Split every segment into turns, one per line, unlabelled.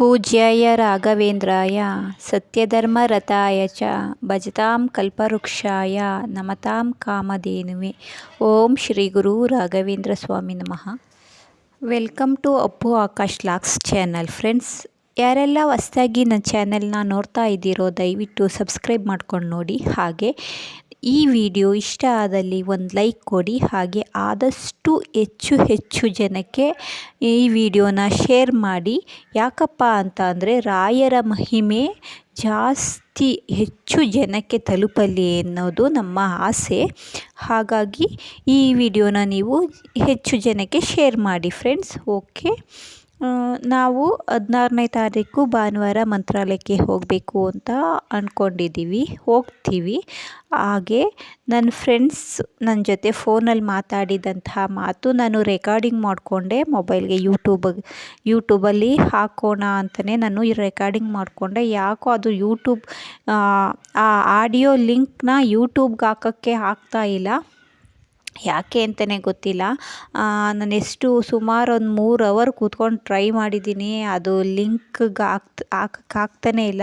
ಪೂಜ್ಯಾಯ ರಾಘವೇಂದ್ರಾಯ ಸತ್ಯಧರ್ಮರತಾಯ ಚ, ಭಜತಾಂ ಕಲ್ಪವೃಕ್ಷಾಯ, ನಮತಾಂ ಕಾಮಧೇನುವೆ. ಓಂ ಶ್ರೀ ಗುರು ರಾಘವೇಂದ್ರ ಸ್ವಾಮಿ ನಮಃ. Welcome to Appu Akash vlogs channel friends. ಯಾರೆಲ್ಲ ಹೊಸದಾಗಿ ನನ್ನ ಚಾನೆಲ್ನ ನೋಡ್ತಾ ಇದ್ದೀರೋ ದಯವಿಟ್ಟು ಸಬ್ಸ್ಕ್ರೈಬ್ ಮಾಡ್ಕೊಂಡು ನೋಡಿ. ಹಾಗೆ ಈ ವಿಡಿಯೋ ಇಷ್ಟ ಆದಲ್ಲಿ ಒಂದು ಲೈಕ್ ಕೊಡಿ, ಹಾಗೆ ಆದಷ್ಟು ಹೆಚ್ಚು ಹೆಚ್ಚು ಜನಕ್ಕೆ ಈ ವಿಡಿಯೋನ ಶೇರ್ ಮಾಡಿ. ಯಾಕಪ್ಪ ಅಂತ ಅಂದರೆ ರಾಯರ ಮಹಿಮೆ ಜಾಸ್ತಿ ಹೆಚ್ಚು ಜನಕ್ಕೆ ತಲುಪಲಿ ಅನ್ನೋದು ನಮ್ಮ ಆಸೆ. ಹಾಗಾಗಿ ಈ ವಿಡಿಯೋನ ನೀವು ಹೆಚ್ಚು ಜನಕ್ಕೆ ಶೇರ್ ಮಾಡಿ ಫ್ರೆಂಡ್ಸ್ ಓಕೆ ನಾವು ಹದಿನಾರನೇ ತಾರೀಕು ಭಾನುವಾರ ಮಂತ್ರಾಲಯಕ್ಕೆ ಹೋಗಬೇಕು ಅಂತ ಅಂದ್ಕೊಂಡಿದ್ದೀವಿ ಹೋಗ್ತೀವಿ. ಹಾಗೆ ನನ್ನ ಫ್ರೆಂಡ್ಸ್ ನನ್ನ ಜೊತೆ ಫೋನಲ್ಲಿ ಮಾತಾಡಿದಂತಹ ಮಾತು ನಾನು ರೆಕಾರ್ಡಿಂಗ್ ಮಾಡಿಕೊಂಡೆ ಮೊಬೈಲ್ಗೆ ಯೂಟ್ಯೂಬ್ ಯೂಟ್ಯೂಬಲ್ಲಿ ಹಾಕೋಣ ಅಂತಲೇ ನಾನು ರೆಕಾರ್ಡಿಂಗ್ ಮಾಡಿಕೊಂಡೆ. ಯಾಕೋ ಅದು ಯೂಟ್ಯೂಬ್ ಆ ಆಡಿಯೋ ಲಿಂಕ್ನ ಯೂಟ್ಯೂಬ್ಗೆ ಹಾಕೋಕ್ಕೆ ಆಗ್ತಾಯಿಲ್ಲ ಯಾಕೆ ಅಂತಲೇ ಗೊತ್ತಿಲ್ಲ. ನಾನು ಎಷ್ಟು ಸುಮಾರು ಒಂದು ಮೂರು ಅವರ್ ಕೂತ್ಕೊಂಡು ಟ್ರೈ ಮಾಡಿದ್ದೀನಿ. ಅದು ಲಿಂಕ್ಗೆ ಹಾಕ್ತ ಹಾಕಕ್ಕೆ ಆಗ್ತಾನೇ ಇಲ್ಲ.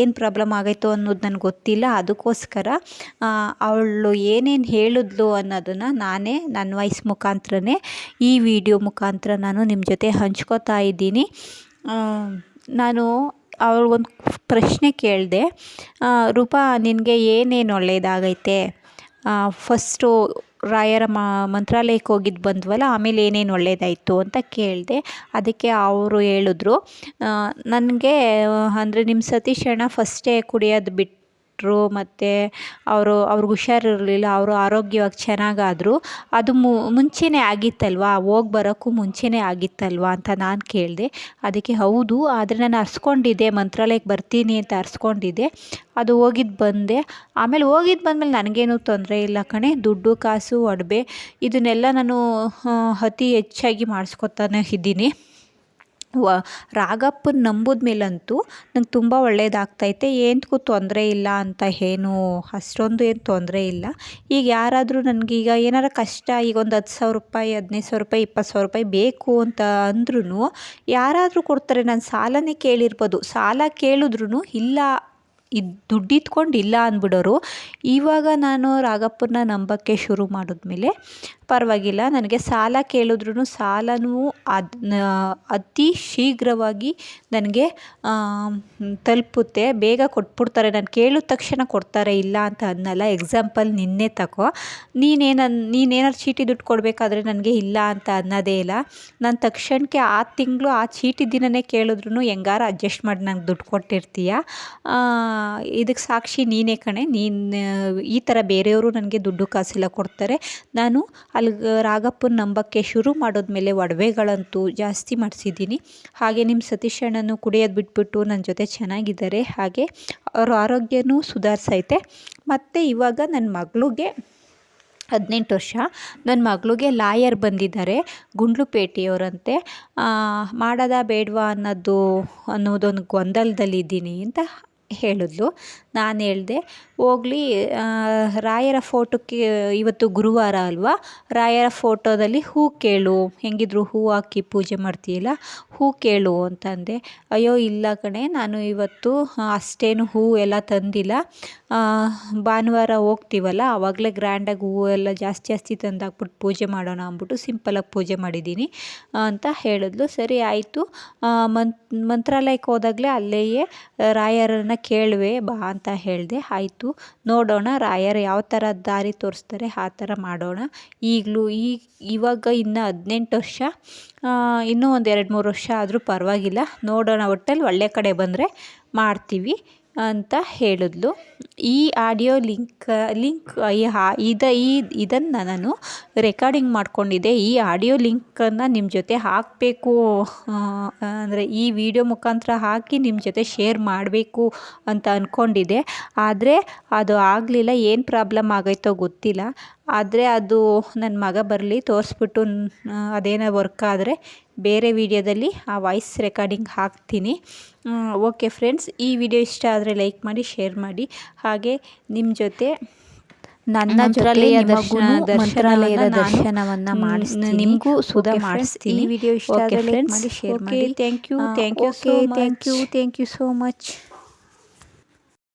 ಏನು ಪ್ರಾಬ್ಲಮ್ ಆಗೈತೋ ಅನ್ನೋದು ನನಗೆ ಗೊತ್ತಿಲ್ಲ. ಅದಕ್ಕೋಸ್ಕರ ಅವಳು ಏನೇನು ಹೇಳಿದ್ಲು ಅನ್ನೋದನ್ನು ನಾನೇ ನನ್ನ ವಾಯ್ಸ್ ಮುಖಾಂತರನೇ ಈ ವಿಡಿಯೋ ಮುಖಾಂತರ ನಾನು ನಿಮ್ಮ ಜೊತೆ ಹಂಚ್ಕೋತಾ ಇದ್ದೀನಿ. ನಾನು ಅವ್ಳಿಗೊಂದು ಪ್ರಶ್ನೆ ಕೇಳಿದೆ. ರೂಪಾ ನಿನಗೆ ಏನೇನು ಒಳ್ಳೆಯದಾಗೈತೆ ಫಸ್ಟು ರಾಯರ ಮಂತ್ರಾಲಯಕ್ಕೆ ಹೋಗಿದ್ದು ಬಂದ್ವಲ್ಲ, ಆಮೇಲೆ ಏನೇನು ಒಳ್ಳೆಯದಾಯಿತು ಅಂತ ಕೇಳಿದೆ. ಅದಕ್ಕೆ ಅವರು ಹೇಳಿದ್ರು ನನಗೆ, ಅಂದರೆ ನಿಮ್ಮ ಸತೀಶ್ ಅಣ್ಣ ಫಸ್ಟೇ ಕುಡಿಯೋದು ಬಿಟ್ಟರು ಮತ್ತು ಅವರು ಅವ್ರಿಗೆ ಹುಷಾರಿರಲಿಲ್ಲ, ಅವರು ಆರೋಗ್ಯವಾಗಿ ಚೆನ್ನಾಗಾದರು, ಅದು ಮುಂಚೆನೇ ಆಗಿತ್ತಲ್ವಾ? ಹೋಗಿ ಬರೋಕ್ಕೂ ಮುಂಚೆನೇ ಆಗಿತ್ತಲ್ವಾ ಅಂತ ನಾನು ಕೇಳಿದೆ. ಅದಕ್ಕೆ ಹೌದು, ಆದರೆ ನಾನು ಅರ್ಸ್ಕೊಂಡಿದ್ದೆ, ಮಂತ್ರಾಲಯಕ್ಕೆ ಬರ್ತೀನಿ ಅಂತ ಅರ್ಸ್ಕೊಂಡಿದ್ದೆ. ಅದು ಹೋಗಿದ್ದು ಬಂದೆ. ಆಮೇಲೆ ಹೋಗಿದ್ದು ಬಂದಮೇಲೆ ನನಗೇನು ತೊಂದರೆ ಇಲ್ಲ ಕಣೆ. ದುಡ್ಡು, ಕಾಸು, ಒಡವೆ, ಇದನ್ನೆಲ್ಲ ನಾನು ಅತಿ ಹೆಚ್ಚಾಗಿ ಮಾಡಿಸ್ಕೊತಾನೆ ಇದ್ದೀನಿ. ವ ರಾಗಪ್ಪನ ನಂಬಿದ ಮೇಲಂತೂ ನಂಗೆ ತುಂಬ ಒಳ್ಳೇದಾಗ್ತೈತೆ. ಏನಕ್ಕೂ ತೊಂದರೆ ಇಲ್ಲ ಅಂತ ಏನು, ಅಷ್ಟೊಂದು ಏನು ತೊಂದರೆ ಇಲ್ಲ. ಈಗ ಯಾರಾದರೂ ನನಗೀಗ ಏನಾರ ಕಷ್ಟ, ಈಗ ಒಂದು ಹತ್ತು ಸಾವಿರ ರೂಪಾಯಿ, ಹದಿನೈದು ಸಾವಿರ ರೂಪಾಯಿ, ಇಪ್ಪತ್ತು ಸಾವಿರ ರೂಪಾಯಿ ಬೇಕು ಅಂತ ಅಂದ್ರೂ ಯಾರಾದರೂ ಕೊಡ್ತಾರೆ. ನಾನು ಸಾಲನೇ ಕೇಳಿರ್ಬೋದು. ಸಾಲ ಕೇಳಿದ್ರೂ ಇಲ್ಲ ಇದು ದುಡ್ಡಿತ್ಕೊಂಡು ಇಲ್ಲ ಅಂದ್ಬಿಡೋರು. ಇವಾಗ ನಾನು ರಾಗಪ್ಪನ ನಂಬೋಕ್ಕೆ ಶುರು ಮಾಡಿದ್ಮೇಲೆ ಪರವಾಗಿಲ್ಲ, ನನಗೆ ಸಾಲ ಕೇಳಿದ್ರೂ ಸಾಲನೂ ಅದು ಅತಿ ಶೀಘ್ರವಾಗಿ ನನಗೆ ತಲುಪುತ್ತೆ. ಬೇಗ ಕೊಟ್ಬಿಡ್ತಾರೆ. ನಾನು ಕೇಳಿದ ತಕ್ಷಣ ಕೊಡ್ತಾರೆ, ಇಲ್ಲ ಅಂತ ಅನ್ನಲ್ಲ. ಎಕ್ಸಾಂಪಲ್ ನಿನ್ನೆ ತಗೋ ನೀನೇನು, ನೀನೇನಾದ್ರು ಚೀಟಿ ದುಡ್ಡು ಕೊಡಬೇಕಾದ್ರೆ ನನಗೆ ಇಲ್ಲ ಅಂತ ಅನ್ನೋದೇ ಇಲ್ಲ. ನಾನು ತಕ್ಷಣಕ್ಕೆ ಆ ತಿಂಗಳು ಆ ಚೀಟಿ ದಿನನೇ ಕೇಳಿದ್ರು ಹೆಂಗಾರ ಅಡ್ಜಸ್ಟ್ ಮಾಡಿ ನಂಗೆ ದುಡ್ಡು ಕೊಟ್ಟಿರ್ತೀಯ? ಇದಕ್ಕೆ ಸಾಕ್ಷಿ ನೀನೇ ಕಣೆ. ನೀನು, ಈ ಥರ ಬೇರೆಯವರು ನನಗೆ ದುಡ್ಡು ಕಾಸೆಲ್ಲ ಕೊಡ್ತಾರೆ. ನಾನು ಅಲ್ಲಿ ರಾಗಪ್ಪನ ನಂಬಕ್ಕೆ ಶುರು ಮಾಡಿದ್ಮೇಲೆ ಒಡವೆಗಳಂತೂ ಜಾಸ್ತಿ ಮಾಡಿಸಿದ್ದೀನಿ. ಹಾಗೆ ನಿಮ್ಮ ಸತೀಶ್ ಅಣ್ಣನೂ ಕುಡಿಯೋದು ಬಿಟ್ಬಿಟ್ಟು ನನ್ನ ಜೊತೆ ಚೆನ್ನಾಗಿದ್ದಾರೆ. ಹಾಗೆ ಅವ್ರ ಆರೋಗ್ಯನೂ ಸುಧಾರಿಸೈತೆ. ಮತ್ತು ಇವಾಗ ನನ್ನ ಮಗಳಿಗೆ ಹದಿನೆಂಟು ವರ್ಷ. ನನ್ನ ಮಗಳಿಗೆ ಲಾಯರ್ ಬಂದಿದ್ದಾರೆ ಗುಂಡ್ಲುಪೇಟೆಯವರಂತೆ ಮಾಡೋದಾ ಬೇಡವಾ ಅನ್ನೋದು, ಅನ್ನೋದೊಂದು ಗೊಂದಲದಲ್ಲಿದ್ದೀನಿ ಅಂತ ಹೇಳಿದ್ಲು. ನಾನು ಹೇಳಿದೆ ಹೋಗಲಿ ರಾಯರ ಫೋಟೋಕ್ಕೆ ಇವತ್ತು ಗುರುವಾರ ಅಲ್ವಾ? ರಾಯರ ಫೋಟೋದಲ್ಲಿ ಹೂ ಕೇಳು. ಹೆಂಗಿದ್ರು ಹೂ ಹಾಕಿ ಪೂಜೆ ಮಾಡ್ತೀಯಲ್ಲ? ಹೂ ಕೇಳು ಅಂತಂದೆ. ಅಯ್ಯೋ, ಇಲ್ಲ ಕಣೆ, ನಾನು ಇವತ್ತು ಅಷ್ಟೇನು ಹೂ ಎಲ್ಲ ತಂದಿಲ್ಲ. ಭಾನುವಾರ ಹೋಗ್ತೀವಲ್ಲ, ಆವಾಗಲೇ ಗ್ರ್ಯಾಂಡಾಗಿ ಹೂವು ಎಲ್ಲ ಜಾಸ್ತಿ ಜಾಸ್ತಿ ತಂದಾಕ್ಬಿಟ್ಟು ಪೂಜೆ ಮಾಡೋಣ ಅಂದ್ಬಿಟ್ಟು ಸಿಂಪಲಾಗಿ ಪೂಜೆ ಮಾಡಿದ್ದೀನಿ ಅಂತ ಹೇಳಿದ್ಲು. ಸರಿ, ಆಯಿತು. ಮಂತ್ ಮಂತ್ರಾಲಯಕ್ಕೆ ಹೋದಾಗಲೇ ಅಲ್ಲೇ ರಾಯರನ್ನು ಕೇಳುವೆ ಬಾ ಅಂತ ಹೇಳಿದೆ. ಆಯಿತು. ನೋಡೋಣ, ರಾಯರು ಯಾವ ಥರ ದಾರಿ ತೋರಿಸ್ತಾರೆ, ಆ ಥರ ಮಾಡೋಣ. ಈಗಲೂ ಈಗ ಇವಾಗ ಇನ್ನು ಹದಿನೆಂಟು ವರ್ಷ ಇನ್ನೂ ಒಂದು ಎರಡು ಮೂರು ವರ್ಷ ಆದರೂ ಪರವಾಗಿಲ್ಲ. ನೋಡೋಣ ಒಟ್ಟಲ್ಲಿ ಒಳ್ಳೆ ಕಡೆ ಬಂದರೆ ಮಾಡ್ತೀವಿ. ಅಂತ ಹೇಳಿದ್ಲು. ಈ ಆಡಿಯೋ ಲಿಂಕ್ ಲಿಂಕ್ ಇದ, ಈ, ಇದನ್ನು ನಾನು ರೆಕಾರ್ಡಿಂಗ್ ಮಾಡಿಕೊಂಡಿದ್ದೆ. ಈ ಆಡಿಯೋ ಲಿಂಕನ್ನು ನಿಮ್ಮ ಜೊತೆ ಹಾಕಬೇಕು ಅಂದರೆ ಈ ವಿಡಿಯೋ ಮುಖಾಂತರ ಹಾಕಿ ನಿಮ್ಮ ಜೊತೆ ಶೇರ್ ಮಾಡಬೇಕು ಅಂತ ಅಂದ್ಕೊಂಡಿದ್ದೆ ಆದರೆ ಅದು ಆಗಲಿಲ್ಲ, ಏನು ಪ್ರಾಬ್ಲಮ್ ಆಗೈತೋ ಗೊತ್ತಿಲ್ಲ. ಆದರೆ ಅದು ನನ್ನ ಮಗ ಬರಲಿ ತೋರಿಸ್ಬಿಟ್ಟು ಅದೇನೋ ವರ್ಕ್ ಆದರೆ ಬೇರೆ ವಿಡಿಯೋದಲ್ಲಿ ಆ ವಾಯ್ಸ್ ರೆಕಾರ್ಡಿಂಗ್ ಹಾಕ್ತೀನಿ. ಓಕೆ ಫ್ರೆಂಡ್ಸ್ ಈ ವಿಡಿಯೋ ಇಷ್ಟ ಆದರೆ ಲೈಕ್ ಮಾಡಿ ಶೇರ್ ಮಾಡಿ. ಹಾಗೆ ನಿಮ್ಮ ಜೊತೆ ನನ್ನ ಜೊತೆ ದರ್ಶನಾಲಯದ
ದರ್ಶನವನ್ನು
ಮಾಡಿಸ್ತೀನಿ.
ನಿಮಗೂ ಸುಧಾ ಮಾಡಿಸ್ತೀನಿ.
ವಿಡಿಯೋ ಇಷ್ಟ ಆದರೆ ಲೈಕ್ ಮಾಡಿ ಶೇರ್ ಮಾಡಿ.
Thank you
thank
you thank you
thank you
so
you,